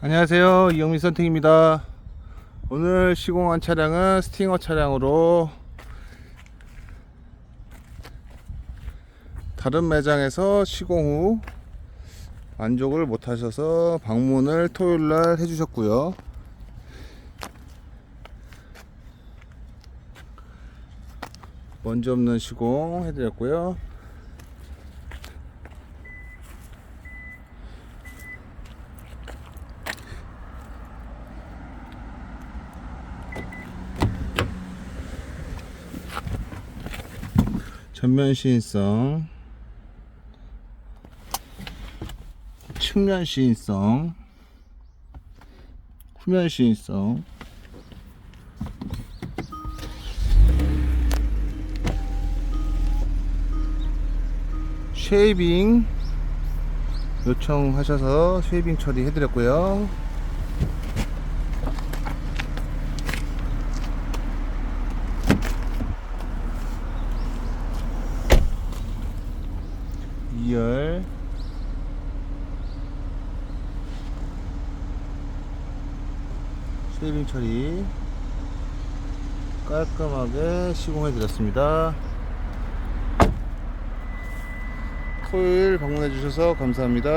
안녕하세요. 이영민 선택입니다. 오늘 시공한 차량은 스팅어 차량으로 다른 매장에서 시공 후 만족을 못하셔서 방문을 토요일날 해주셨고요. 먼지 없는 시공 해드렸고요 전면 시인성 측면 시인성 후면 시인성. 쉐이빙 요청하셔서 쉐이빙 처리해 드렸고요 이열. 쉐이빙 처리. 깔끔하게 시공해 드렸습니다. 토요일 방문해 주셔서 감사합니다